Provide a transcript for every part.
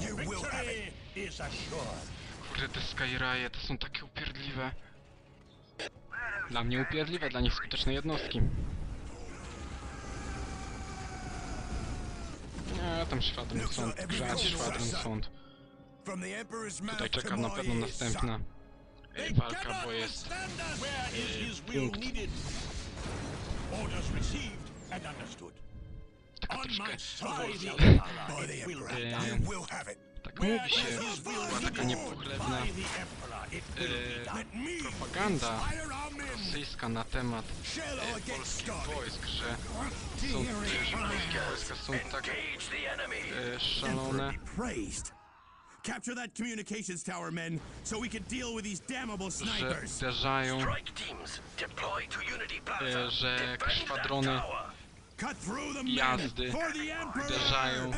you will have it. Victory is assured. Kurde, te Skyraje to są takie upierdliwe. Dla mnie upierdliwe, dla nich skuteczne jednostki. Nie, tam szwadron sąd, grzać szwadron sąd. Tutaj czeka na pewno następna e, walka, bo jest... e, punkt. Orders received and understood. It. Tak mówi się, była taka niepochlebna e, propaganda rosyjska na temat e, polskich wojsk, że są, że polskie wojska są tak e, szalone. Capture that communications tower, men, so we can deal with these damnable że snipers. uderzają, Strike teams deploy to Unity Plaza. e, że Defend that szwadrony jazdy uderzają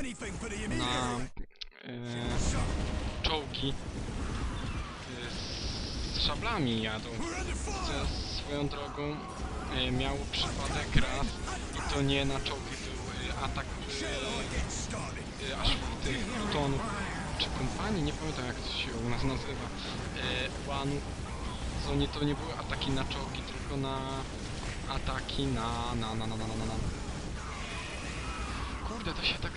na e, czołgi e, z szablami jadą. Co swoją drogą e, miał przypadek raz i to nie na czołgi był e, atak e, aż tych plutonów czy kompanii, nie pamiętam jak to się u nas nazywa, e, łanu. Co nie, to nie były ataki na czołgi, tylko na ataki na na na na na na na. Kurde, to się tak...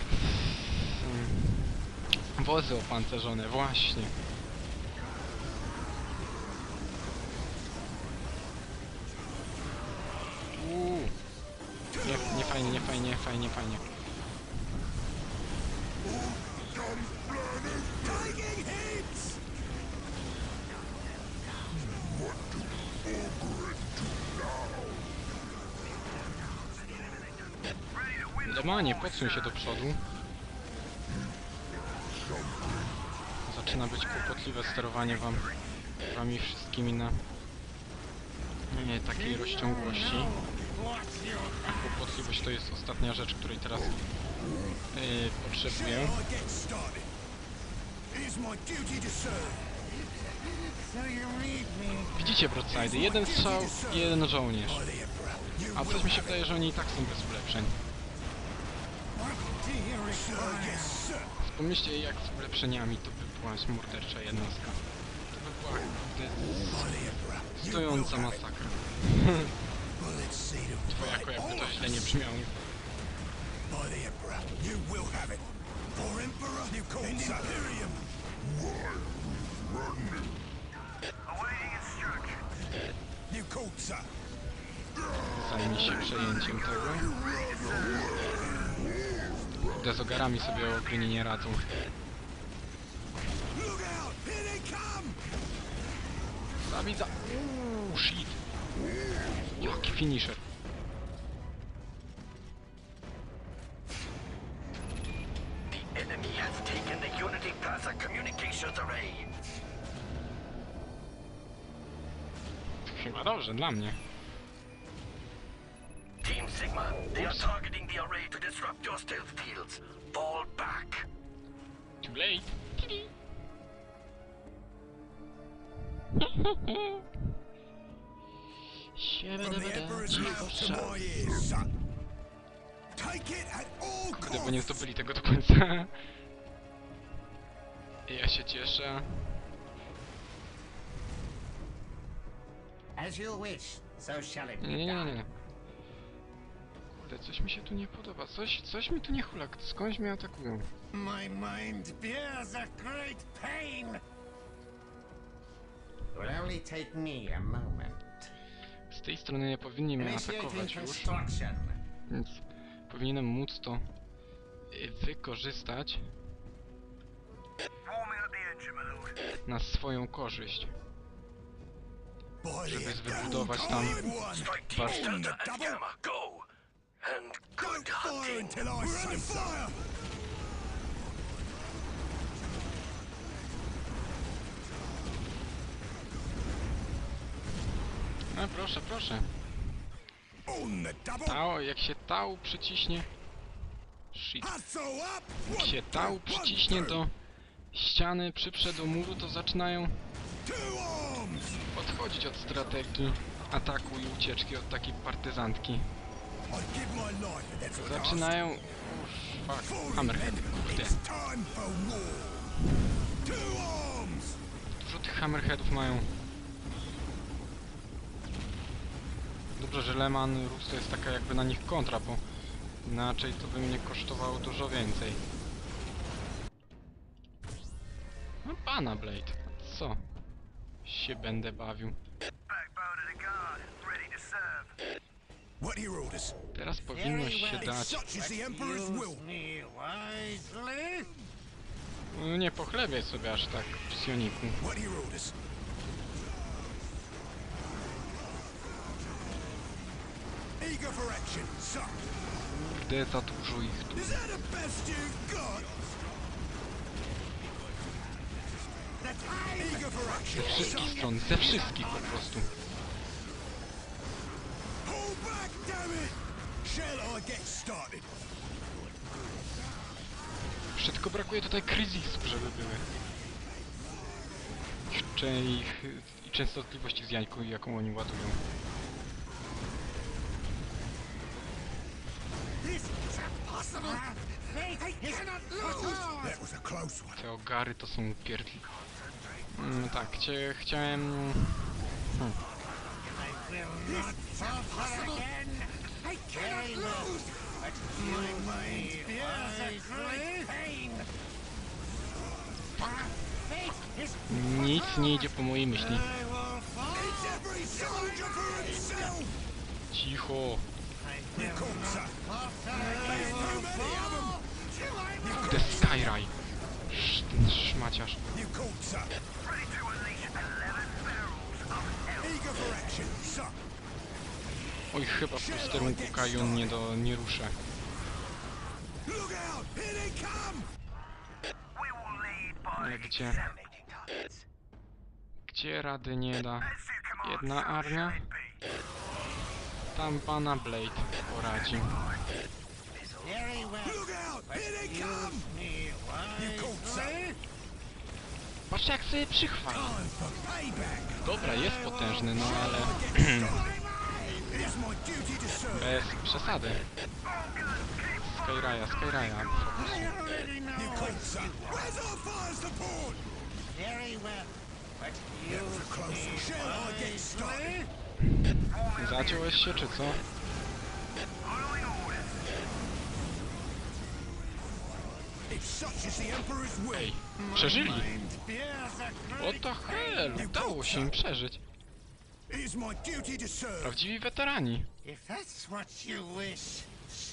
Hmm. Wozy opancerzone, właśnie. Uuu. Nie, nie fajnie, nie fajnie, nie fajnie, nie fajnie. Demanie, podsuń się do przodu. Zaczyna być kłopotliwe sterowanie wam, wami wszystkimi na nie, takiej rozciągłości. Kłopotliwość to jest ostatnia rzecz, której teraz yy, potrzebuję. Widzicie broadside, jeden strzał, jeden żołnierz. A coś mi się wydaje, że oni i tak są bez ulepszeń. it. Sir, yes, sir. Pomyślcie jak z ulepszeniami to by była mordercza jednostka. To by była kurde, stojąca masakra. Twojako jakby to źle nie brzmiało. Zajmie się przejęciem tego. Kurde, z ogarami sobie ogryni nie radzą. Zawidza! Uuu, shit! Jaki finisher. Chyba dobrze, dla mnie. Team Sigma, they are targeting the array to disrupt your stealth fields. Fall back. Too late. From the Emperor's mouth to my ears, son. Take it at all Kurde, bo nie costs. zdobyli tego do końca. Ja się cieszę. As you wish, so shall it be nie, nie, done. Kurde, coś mi się tu nie podoba. Coś, coś mi tu nie hula. Skądś mnie atakują? My mind bears a great pain. It will only take me a moment. Z tej strony nie powinni mnie atakować już. Więc powinienem móc to y, wykorzystać na swoją korzyść. Żeby zwybudować tam time and good Don't fire hunting. until I We're under fire. A proszę, proszę. Tao, jak się tał przyciśnie... Shit. Jak się tał przyciśnie do ściany, przyprze do muru, to zaczynają odchodzić od strategii ataku i ucieczki od takiej partyzantki. Zaczynają fuck. Falling Hammerhead, kurde. Dużo tych hammerheadów mają. Dobrze, że Leman Rus to jest taka jakby na nich kontra, bo inaczej to by mnie kosztowało dużo więcej. No pana Blade, co? Się będę bawił. Backbone of the guard, ready to serve. Teraz powinno się dać. No nie pochlebiaj sobie aż tak, psioniku. Kurde, za dużo ich tu. Ze wszystkich stron, ze wszystkich po prostu. Jeszcze tylko brakuje tutaj kryzysów, żeby były. Jeszcze ich i częstotliwości z jajką, jaką oni ładują. Te ogary to są pierdli. Mm, tak, chcie, chciałem... again. I cannot lose. But my mind fears a great pain. Nic nie idzie po mojej myśli. Cicho! Kurde, Skyraj! Ten szmaciarz. You called, sir. Ready to unleash 11 barrels of hell. Eager for action, sir. Oj, chyba w posterunku Kajun nie, do, nie ruszę. Ale gdzie? Gdzie rady nie da? Jedna armia? Tam pana Blade poradzi. Patrz jak sobie przychwala. Dobra, jest potężny, no ale bez przesady. Skyraya, Skyraya. Fokus. I already know You what called, sir. Where's our fire support? very well. But That was use a close one. me Shall I get started? wisely. Zaciąłeś się, czy co? Ej, przeżyli! What the hell? Udało się im przeżyć. Prawdziwi weterani. If that's what you wish.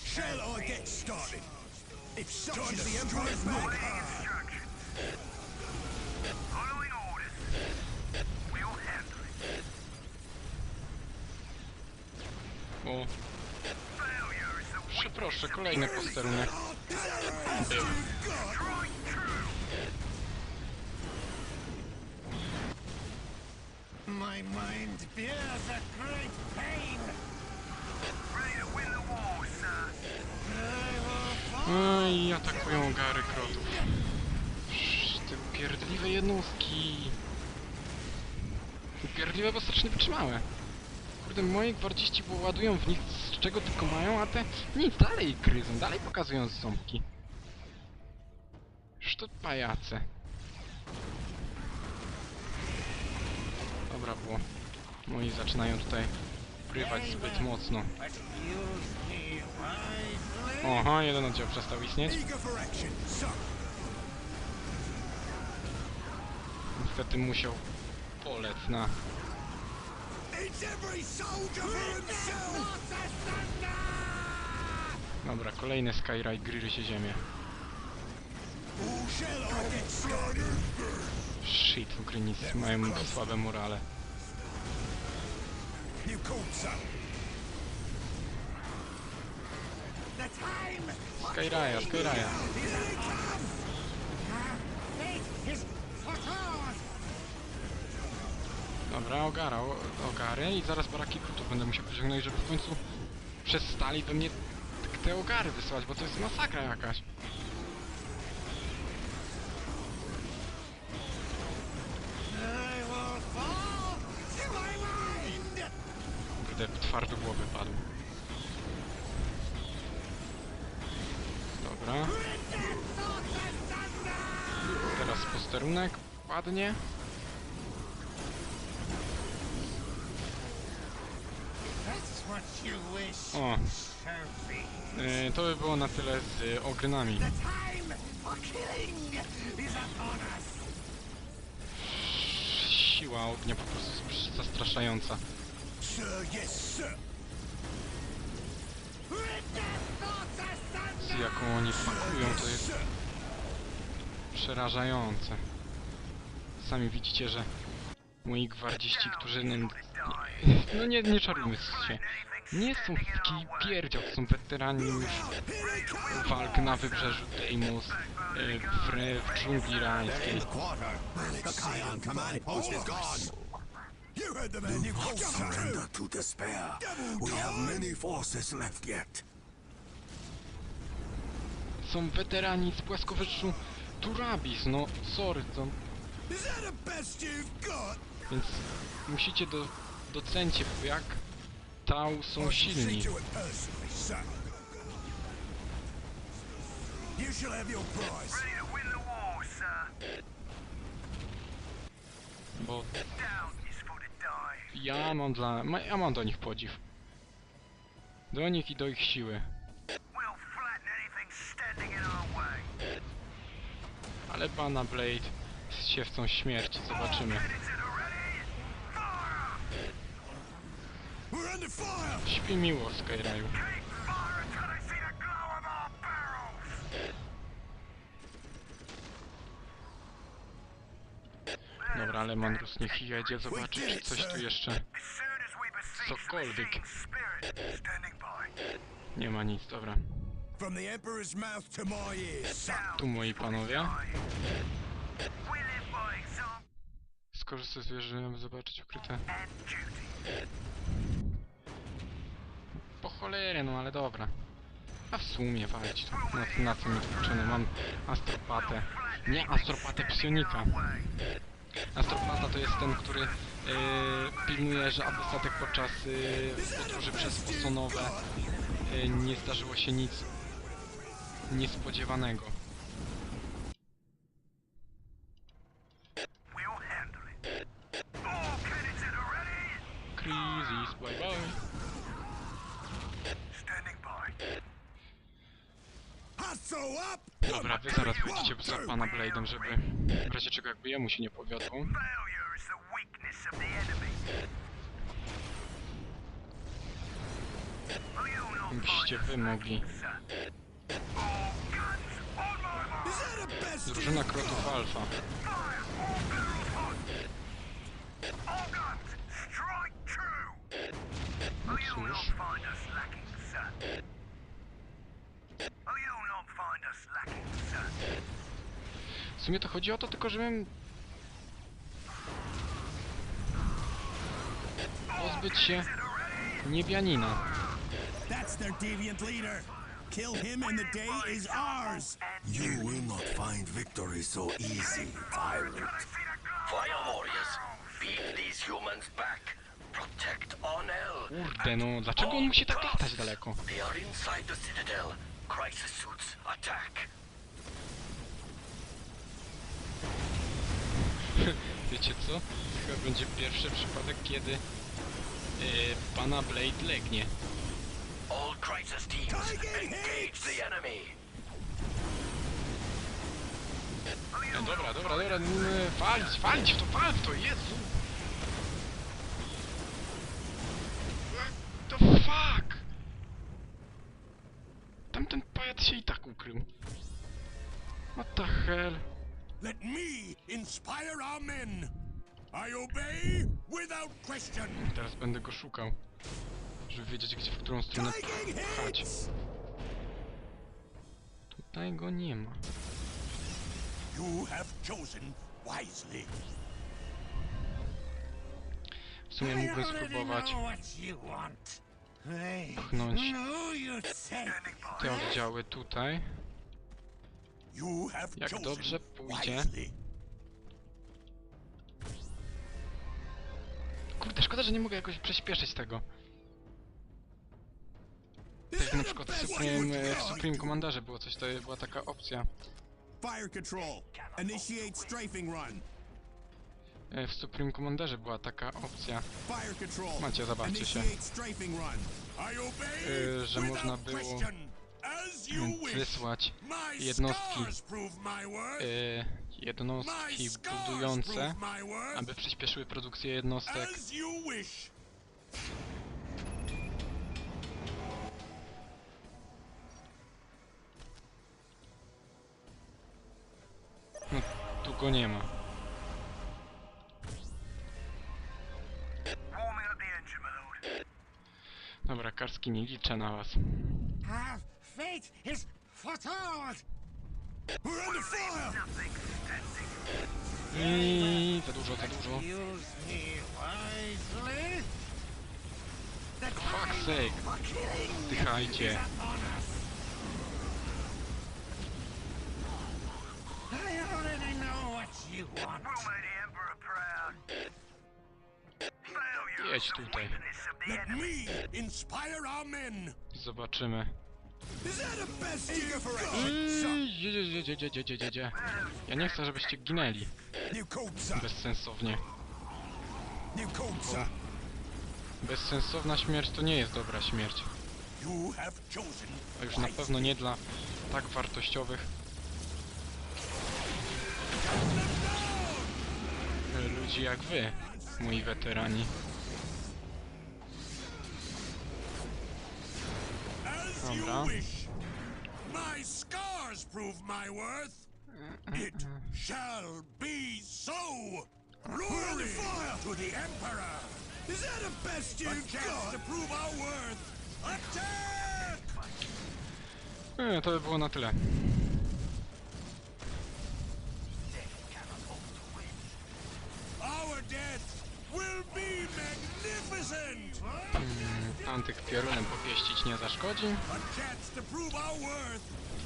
Shall I get started? If such is the Emperor's will, Instruction. Following orders. We'll handle it. O, przeproszę, kolejny posterunek. Był. you've got? right true. My mind a great pain. Ready to win the war, sir. I atakują gary krotów. Te pierdliwe jednostki. Pierdliwe, bo strasznie wytrzymałe. Kurde, moi gwardziści ładują w nich z czego tylko mają, a te nic, dalej gryzą, dalej pokazują ząbki. Sztot pajace. Dobra było. Moi zaczynają tutaj prywać zbyt mocno. Oha, jeden oddział przestał istnieć. Niestety musiał polec na... Dobra, kolejny Skyride gryzie się ziemię. Shall I get started? Shit, Ukrynicy mają słabe morale. Is foretold. Dobra, ogara, ogary i zaraz baraki krutów będę musiał pociągnąć, żeby w końcu przestali we mnie te ogary wysyłać, bo to jest masakra jakaś. I will fall to my mind. Kurde, twardo głowy padł. Dobra. Teraz posterunek padnie. O, y, to by było na tyle z y, ogrynami. Siła ognia po prostu jest zastraszająca. Sir, yes, sir. Jaką oni pakują to jest przerażające. Sami widzicie, że moi gwardziści, którzy... No nie, nie czarujmy się. Nie są taki pierdział, to są weterani już walk na wybrzeżu Deimos, y, w, w dżungli rańskiej. You heard the man. You not surrender to despair. We have many forces left yet. Są weterani z płaskowyczu Turabis, no sorry, to... Is that the best you've got? Więc musicie do, docencie, jak Tau są silni. You shall have your prize. Ready to win the war, sir. Bo ja mam dla... ma- Ja mam do nich podziw. Do nich i do ich siły. We'll flatten anything standing in our way. Ale pana Blade z siewcą śmierci, zobaczymy. Is it ready? Fire! We're under fire. Śpi miło Skyraju. Keep fire until they see the glow of our barrels. Dobra, ale Mandrus niech jedzie zobaczyć, czy coś tu jeszcze Cokolwiek. nie ma nic. Dobra, tu moi panowie. Skorzystaj z wieży, aby zobaczyć ukryte. Po cholerę, no ale dobra. A w sumie walczyć to. Na, na co mi to uczyny? Mam astropatę. Nie astropatę psionika. Astropata to jest ten, który yy, pilnuje, że aby statek podczas yy, podróży przez Osonowe yy, nie zdarzyło się nic niespodziewanego. Bye bye. standing. Hustle up. Dobra, wy zaraz wyjdziecie za pana Blade'em, żeby w razie czego jakby jemu się nie powiodło. Failure is the weakness of the enemy. Will W sumie to chodzi o to tylko, żebym... Pozbyć się niebianina. That's their deviant leader. Kill him and the day is ours. You will not find victory so easy, tyrant. Fire warriors, beat these humans back. Protect Onel. Kurde, no dlaczego on musi tak latać daleko? They are inside the citadel. Crisis suits, attack. Wiecie co? To chyba będzie pierwszy przypadek, kiedy yy, pana Blade legnie. All crisis teams, engage the enemy. E, dobra, dobra, dobra, n- walić, walić w to, wal w to, Jezu! What the fuck? Się i tak ukrył. What the hell? Let me inspire our men. I obey without question. Teraz będę go szukał. Żeby wiedzieć, gdzie, w którą stronę pchać. Tutaj go nie ma. You have chosen wisely. W sumie mógłbym spróbować pchnąć te oddziały tutaj. Jak dobrze pójdzie. Kurde, szkoda, że nie mogę jakoś przyspieszyć tego. Tak na przykład w Supreme, w Supreme Commanderze było coś, to była taka opcja. Fire control. Initiate strafing run. E, W Supreme Commanderze była taka opcja. Macie, zobaczcie się. E, że można było wysłać jednostki, e, jednostki budujące, aby przyspieszyły produkcję jednostek. No, tu go nie ma. Dobra, Karski, nie liczę na was. Our fate is foretold. We're under fire. I za dużo, za dużo. Use me wisely. The Fuck sake. Zdychajcie. I already know what you want. Make the Emperor proud. Jedź tutaj. weakness of the Let enemy. me inspire our men. Zobaczymy. Jedzie. Ja nie chcę, żebyście ginęli. Bezsensownie. Sir. Bezsensowna śmierć to nie jest dobra śmierć. A już na pewno nie dla tak wartościowych ludzi jak wy, moi weterani. Dobra. you wish. My scars prove my worth. It shall be so. Glory to the Emperor. Is that the best A you've chance to prove our worth. Attack! E, to by było na tyle. Our death will be magnificent. Antyk piorunem popieścić nie zaszkodzi.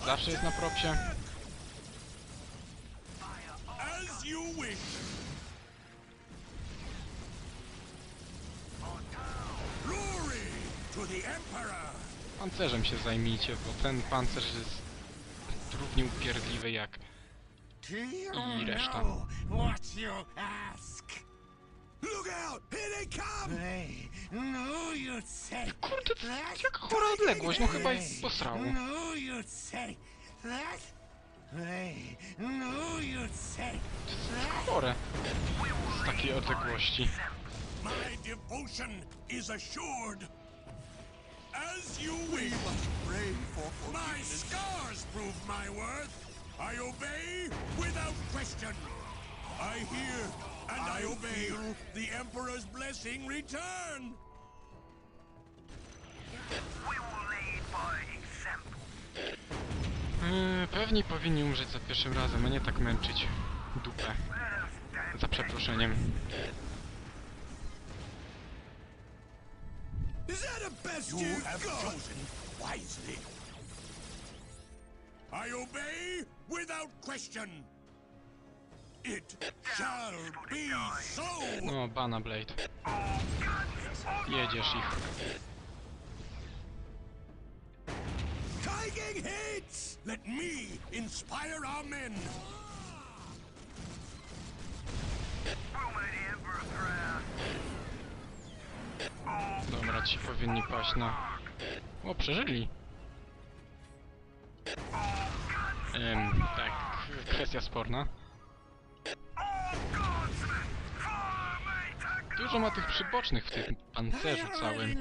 Zawsze jest na propsie. Pancerzem się zajmijcie, bo ten pancerz jest równie upierdliwy jak I reszta. Look out! Here they come! Say Kurde, that. jaka chora odległość, no chyba jest posrało. Know you'd say that. Know you'd say that. Chore. Z takiej odległości. My devotion is assured. As you for My scars prove my worth. I obey without question. I hear and I, obey. The Emperor's blessing return. We will lead by example. Yy, pewni powinni umrzeć za pierwszym razem, a nie tak męczyć dupę. Za przeproszeniem. Is that the best You have chosen wisely. I obey without question. It shall be so. No, Bana Blade. Jedziesz ich. Taking hits! Let me inspire our men. Dobra, ci powinni paść na... O, przeżyli. Ym, tak, kwestia sporna. Dużo ma tych przybocznych w tym pancerzu całym.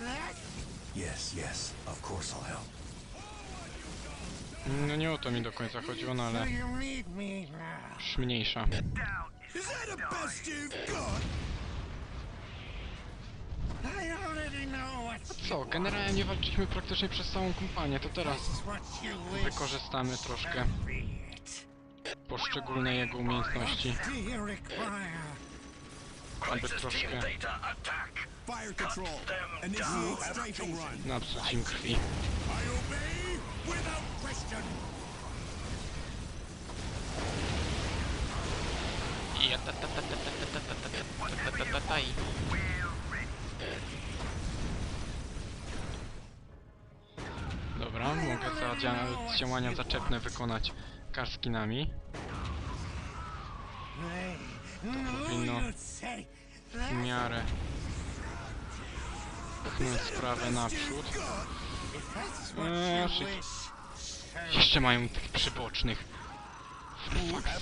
that. Yes, yes, of course I'll help. No nie o to mi do końca chodziło, no ale już mniejsza. What you Co, generalnie walczyliśmy praktycznie przez całą kompanię, to teraz wykorzystamy troszkę. Poszczególne jego umiejętności, aby troszkę napsuć im krwi. Dobra, mogę za dzia- działania zaczepne wykonać karskinami. powinno w miarę pchnąć sprawę naprzód. Eee. Jeszcze mają tych przybocznych. For fuck's.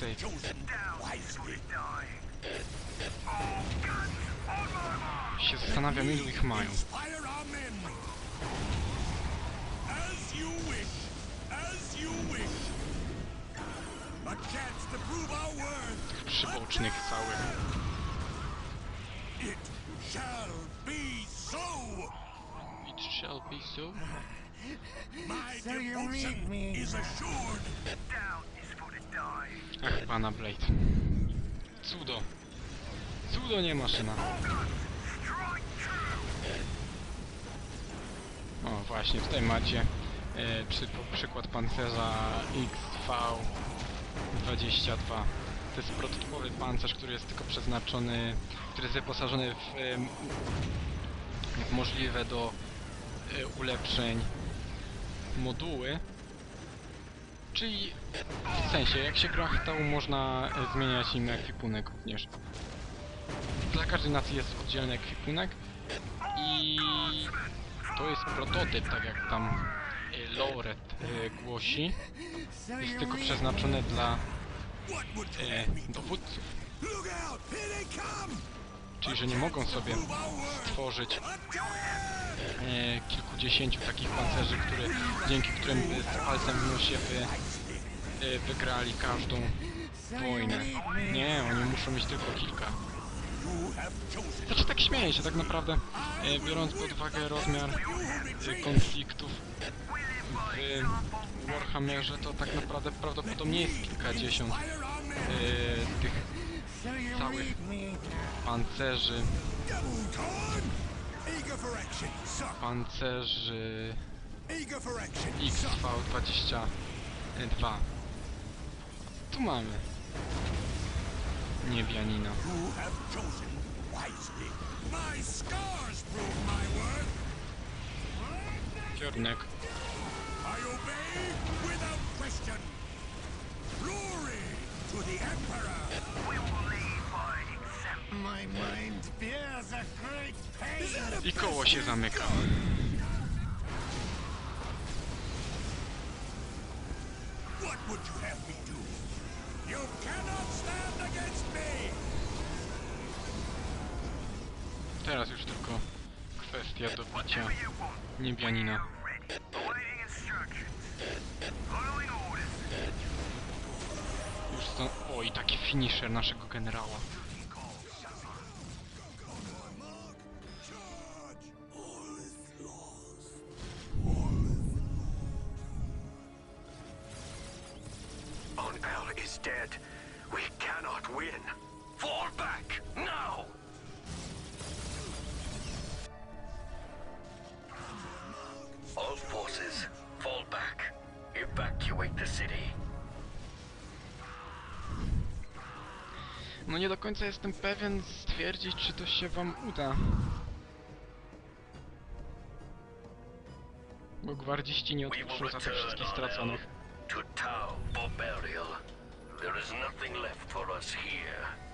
Się zastanawiam ilu ich mają. Przybocznych całych. It shall be so! It shall be so. My So you need me. is assured! Ach, pana Blade. Cudo. Cudo nie maszyna. O, właśnie, tutaj macie e, przy, przykład pancerza XV22. To jest prototypowy pancerz, który jest tylko przeznaczony, który jest wyposażony w, w możliwe do e, ulepszeń moduły. Czyli w sensie, jak się gra Chtału, można e, zmieniać im ekwipunek również. Dla każdej nacji jest oddzielny ekwipunek i to jest prototyp, tak jak tam e, Loret e, głosi. Jest tylko przeznaczone dla do? dowódców, czyli że nie mogą sobie stworzyć kilkudziesięciu takich pancerzy, które, dzięki którym z palcem w nosie e, wygrali każdą wojnę. Nie, oni muszą mieć tylko kilka. Znaczy tak śmieję się, tak naprawdę e, biorąc pod uwagę rozmiar e, konfliktów w Warhammerze, to tak naprawdę prawdopodobnie jest kilkadziesiąt e, tych całych pancerzy, pancerzy Eager for action, sir! XV22. Tu mamy niebianina. You have chosen wisely. My scars prove my worth. Kierunek. I obey without question. Glory to the Emperor. My mind bears a great pain. I koło się zamyka. What would you have me do? You cannot. Teraz już tylko kwestia dobicia niebianina. Już to... O, i taki finisher naszego generała. Końca jestem pewien stwierdzić, czy to się wam uda. Bo gwardziści nie odpuszczą za tych wszystkich straconych. To Tau for burial. There is nothing left for us here.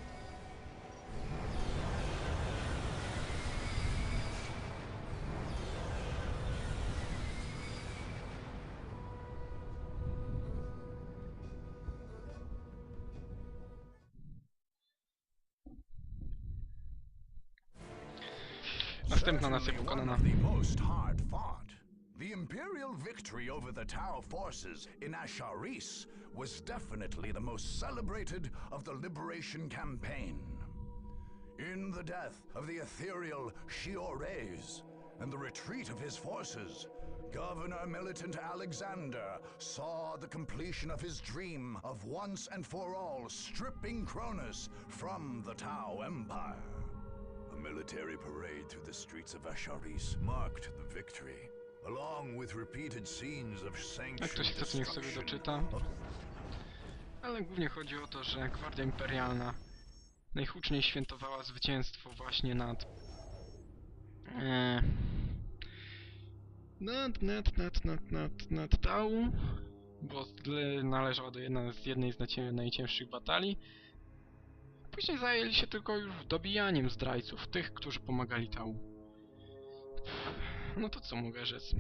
Następna nacja Certainly pokonana. one of the most hard fought. The Imperial victory over the Tau forces in Asharis was definitely the most celebrated of the Liberation Campaign. In the death of the ethereal Shiores and the retreat of his forces, Governor Militant Alexander saw the completion of his dream of once and for all stripping Cronus from the Tau Empire. Military parade through the streets of Asharis marked the victory, along with repeated scenes of Jak to sobie doczyta. Ale głównie chodzi o to, że Gwardia Imperialna najhuczniej świętowała zwycięstwo właśnie nad... E, nad, nad, nad, nad, nad, nad Tau, bo należała do jedna, z jednej z najcięższych batalii. Później zajęli się tylko już dobijaniem zdrajców, tych, którzy pomagali Tau. No to co mogę rzec?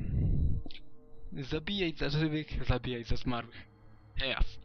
Zabijaj za żywych, zabijaj za zmarłych. Jas.